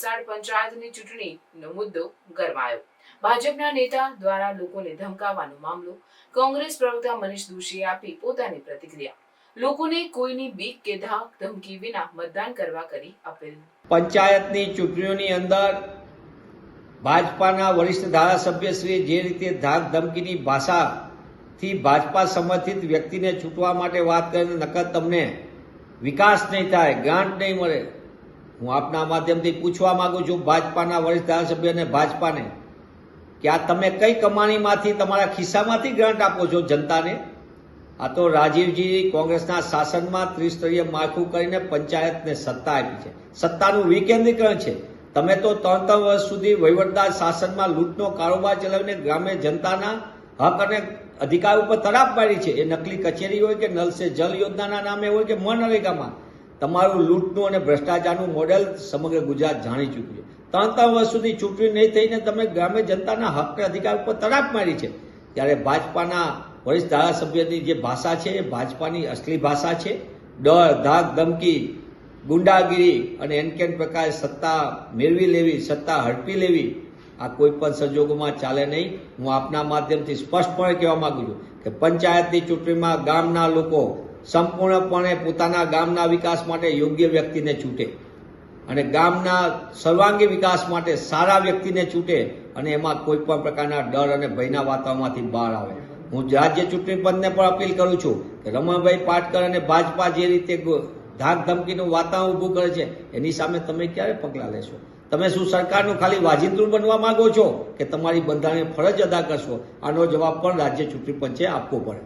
વલસાડ પંચાયતની ચૂંટણીનો મુદ્દો ગરમાયો. ભાજપના નેતા દ્વારા લોકોને ધમકાવવાનો મામલો કોંગ્રેસ પ્રવક્તા મનીષ દોશીએ આપી પોતાની પ્રતિક્રિયા. લોકોને કોઈની બીક કે ધાક ધમકી વિના મતદાન કરવા કરી અપીલ. પંચાયતની ચૂંટણીઓની અંદર ભાજપાના વરિષ્ઠ ધારાસભ્ય શ્રી જે રીતે ધાક ધમકીની ભાષાથી ભાજપા સમર્થિત વ્યક્તિને છૂટવા માટે વાત કરીને નકર તમને વિકાસ નહીં થાય, ગ્રાન્ટ નહીં મળે હું આપના માધ્યમથી પૂછવા માંગુ છું ભાજપાના વરિષ્ઠ ધારાસભ્યને ભાજપાને કે આ તમે કઈ કમાણીમાંથી તમારા ખિસ્સામાંથી ગ્રાન્ટ આપો છો જનતાને? આ તો રાજીવજી કોંગ્રેસના શાસનમાં ત્રિસ્તરીય માળખું કરીને પંચાયતને સત્તા આપી છે. સત્તાનું વિકેન્દ્રીકરણ છે. તમે તો ત્રણ ત્રણ વર્ષ સુધી વહીવટદાર શાસનમાં લૂંટનો કારોબાર ચલાવીને ગ્રામ્ય જનતાના હક અને અધિકાર ઉપર તરાપ પાડી છે. એ નકલી કચેરી હોય કે નલ સે જલ યોજનાના નામે હોય કે મનરેગામાં તમારું લૂંટનું અને ભ્રષ્ટાચારનું મોડેલ સમગ્ર ગુજરાત જાણી ચૂક્યું છે. ત્રણ ત્રણ વર્ષ સુધી ચૂંટણી નહીં થઈને તમે ગ્રામ્ય જનતાના હક અધિકાર ઉપર તરાપ મારી છે. ત્યારે ભાજપાના વરિષ્ઠ ધારાસભ્યની જે ભાષા છે એ ભાજપાની અસલી ભાષા છે. ડર, ધાક, ધમકી, ગુંડાગીરી અને એન કેન પ્રકારે સત્તા મેળવી લેવી, સત્તા હડપી લેવી, આ કોઈ પણ સંજોગોમાં ચાલે નહીં. હું આપના માધ્યમથી સ્પષ્ટપણે કહેવા માગું છું કે પંચાયતની ચૂંટણીમાં ગામના લોકો સંપૂર્ણપણે પોતાના ગામના વિકાસ માટે યોગ્ય વ્યક્તિને છૂટે અને ગામના સર્વાંગી વિકાસ માટે સારા વ્યક્તિને છૂટે અને એમાં કોઈ પણ પ્રકારના ડર અને ભયના વાતાવરણમાંથી બહાર આવે. હું રાજ્ય ચૂંટણી પંચને પણ અપીલ કરું છું કે રમણભાઈ પાટકર અને ભાજપા જે રીતે ધાક ધમકીનું વાતાવરણ ઊભું કરે છે, એની સામે તમે ક્યારે પગલાં લેશો? તમે શું સરકારનું ખાલી વાજિંત્રું બનવા માંગો છો કે તમારી બંધારણીય ફરજ અદા કરશો? આનો જવાબ પણ રાજ્ય ચૂંટણી પંચે આપવો પડે.